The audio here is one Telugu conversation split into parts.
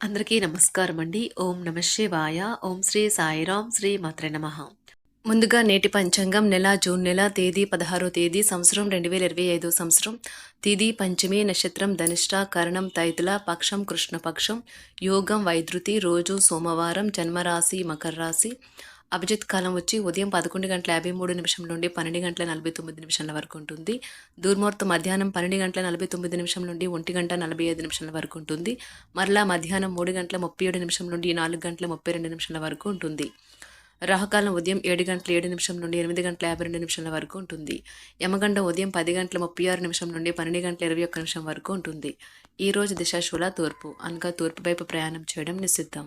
అందరికీ నమస్కారం అండి ఓం నమ శివాయ. ఓం శ్రీ సాయిరాం శ్రీ మాత్ర నమ. ముందుగా నేటి పంచాంగం నెల జూన్ నెల తేదీ పదహారో తేదీ సంవత్సరం రెండు వేల ఇరవై ఐదో సంవత్సరం. తిది పంచమి నక్షత్రం ధనిష్ట కరణం తైతుల పక్షం కృష్ణపక్షం. యోగం వైద్యుతి రోజు సోమవారం జన్మరాశి మకర రాశి. అభిజిత్ కాలం వచ్చి ఉదయం పదకొండు గంటల యాభై మూడు నిమిషం నుండి పన్నెండు గంటల నలభై తొమ్మిది నిమిషాల వరకు ఉంటుంది. దూర్ముహూర్తం మధ్యాహ్నం పన్నెండు గంటల నలభై తొమ్మిది నిమిషం నుండి ఒంటి గంట నలభై ఐదు నిమిషాల వరకు ఉంటుంది. మరలా మధ్యాహ్నం మూడు గంటల ముప్పై ఏడు నిమిషం నుండి నాలుగు గంటల ముప్పై రెండు నిమిషాల వరకు ఉంటుంది. రాహుకాలం ఉదయం ఏడు గంటల ఏడు నిమిషం నుండి ఎనిమిది గంటల యాభై రెండు నిమిషాల వరకు ఉంటుంది. యమగండం ఉదయం పది గంటల ముప్పై ఆరు నిమిషం నుండి పన్నెండు గంటల ఇరవై ఒక్క నిమిషం వరకు ఉంటుంది. ఈ రోజు దిశాశూల తూర్పు అనగా తూర్పు వైపు ప్రయాణం చేయడం నిషిద్ధం.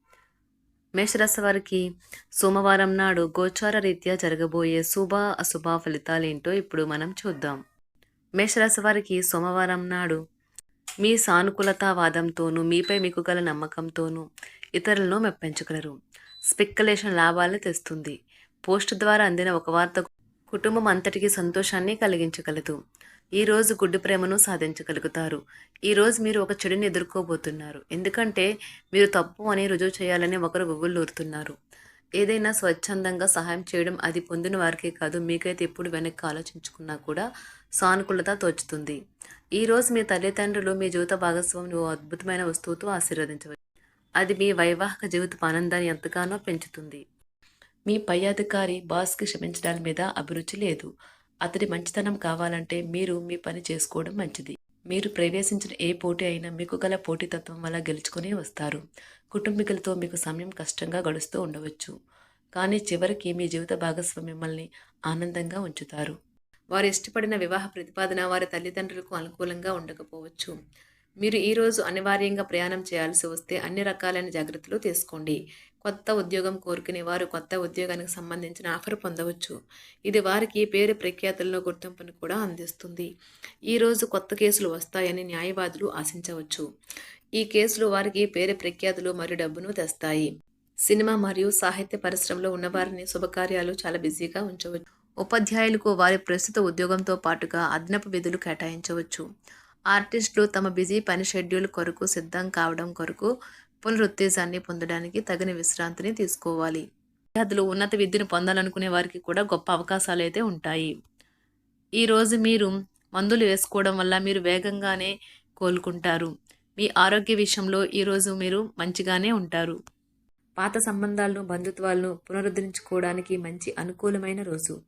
మేషరాశి వారికి సోమవారం నాడు గోచార రీత్యా జరగబోయే శుభ అశుభ ఫలితాలేంటో ఇప్పుడు మనం చూద్దాం. మేషరాశి వారికి సోమవారం నాడు మీ సానుకూలతావాదంతోనూ మీపై మీకు గల నమ్మకంతోనూ ఇతరులను మెప్పించగలరు. స్పెక్యులేషన్ లాభాలను తెస్తుంది. పోస్ట్ ద్వారా అందిన ఒక వార్త కుటుంబం అంతటికి సంతోషాన్ని కలిగించగలదు. ఈ రోజు గుడ్డు ప్రేమను సాధించగలుగుతారు. ఈరోజు మీరు ఒక చెడుని ఎదుర్కోబోతున్నారు. ఎందుకంటే మీరు తప్పు అని రుజువు చేయాలని ఒకరు గువ్వులూరుతున్నారు ఏదైనా స్వచ్ఛందంగా సహాయం చేయడం అది పొందిన వారికే కాదు మీకైతే ఎప్పుడు వెనక్కి ఆలోచించుకున్నా కూడా సానుకూలత తోచుతుంది. ఈ రోజు మీ తల్లిదండ్రులు మీ జీవిత భాగస్వామిని ఓ అద్భుతమైన వస్తువుతో ఆశీర్వదించవచ్చు. అది మీ వైవాహిక జీవిత ఆనందాన్ని ఎంతగానో పెంచుతుంది. మీ పై అధికారి బాస్కి క్షమించడాల మీద అభిరుచి లేదు. అతడి మంచితనం కావాలంటే మీరు మీ పని చేసుకోవడం మంచిది. మీరు ప్రవేశించిన ఏ పోటీ అయినా మీకు గల పోటీతత్వం వల్ల గెలుచుకొని వస్తారు. కుటుంబీకులతో మీకు సమయం కష్టంగా గడుస్తూ ఉండవచ్చు. కానీ చివరికి మీ జీవిత భాగస్వామి మిమ్మల్ని ఆనందంగా ఉంచుతారు. వారు ఇష్టపడిన వివాహ ప్రతిపాదన వారి తల్లిదండ్రులకు అనుకూలంగా ఉండకపోవచ్చు. మీరు ఈరోజు అనివార్యంగా ప్రయాణం చేయాల్సి వస్తే అన్ని రకాలైన జాగ్రత్తలు తీసుకోండి. కొత్త ఉద్యోగం కోరుకునే వారు కొత్త ఉద్యోగానికి సంబంధించిన ఆఫర్ పొందవచ్చు. ఇది వారికి పేరు ప్రఖ్యాతుల్లో గుర్తింపును కూడా అందిస్తుంది. ఈరోజు కొత్త కేసులు వస్తాయని న్యాయవాదులు ఆశించవచ్చు. ఈ కేసులు వారికి పేరు ప్రఖ్యాతులు మరియు డబ్బును తెస్తాయి. సినిమా మరియు సాహిత్య పరిశ్రమలో ఉన్నవారిని శుభకార్యాలు చాలా బిజీగా ఉంచవచ్చు. ఉపాధ్యాయులకు వారి ప్రస్తుత ఉద్యోగంతో పాటుగా అదనపు విధులు కేటాయించవచ్చు. ఆర్టిస్టులు తమ బిజీ పని షెడ్యూల్ కొరకు సిద్ధం కావడం కొరకు పునరుత్తేజాన్ని పొందడానికి తగిన విశ్రాంతిని తీసుకోవాలి. విద్యార్థులు ఉన్నత విద్యను పొందాలనుకునే వారికి కూడా గొప్ప అవకాశాలు అయితే ఉంటాయి. ఈరోజు మీరు మందులు వేసుకోవడం వల్ల మీరు వేగంగానే కోలుకుంటారు. మీ ఆరోగ్య విషయంలో ఈరోజు మీరు మంచిగానే ఉంటారు. పాత సంబంధాలను బంధుత్వాలను పునరుద్ధరించుకోవడానికి మంచి అనుకూలమైన రోజు.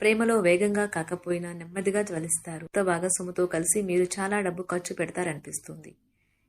ప్రేమలో వేగంగా కాకపోయినా నెమ్మదిగా జ్వలిస్తారు. కొత్త భాగస్వామితో కలిసి మీరు చాలా డబ్బు ఖర్చు పెడతారనిపిస్తుంది.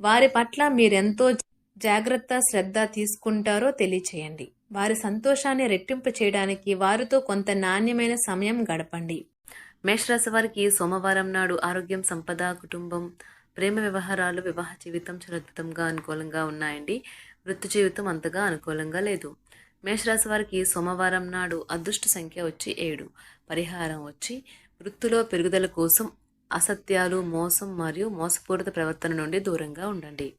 వారి పట్ల మీరెంతో జాగ్రత్త శ్రద్ధ తీసుకుంటారో తెలియచేయండి. వారి సంతోషాన్ని రెట్టింపు చేయడానికి వారితో కొంత నాణ్యమైన సమయం గడపండి. మేషరాశి వారికి సోమవారం నాడు ఆరోగ్యం సంపద కుటుంబం ప్రేమ వ్యవహారాలు వివాహ జీవితం చాలా అద్భుతంగా అనుకూలంగా ఉన్నాయండి. వృత్తి జీవితం అంతగా అనుకూలంగా లేదు. మేషరాశి వారికి సోమవారం నాడు అదృష్ట సంఖ్య వచ్చి ఏడు. పరిహారం వచ్చి వృత్తిలో పెరుగుదల కోసం అసత్యాలు మోసం మరియు మోసపూరిత ప్రవర్తన నుండి దూరంగా ఉండండి.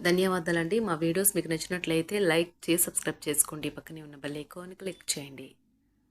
ధన్యవాదాలండి. మా వీడియోస్ మీకు నచ్చినట్లయితే లైక్ చేసి సబ్స్క్రైబ్ చేసుకోండి. పక్కనే ఉన్న బెల్ ఐకాన్ క్లిక్ చేయండి.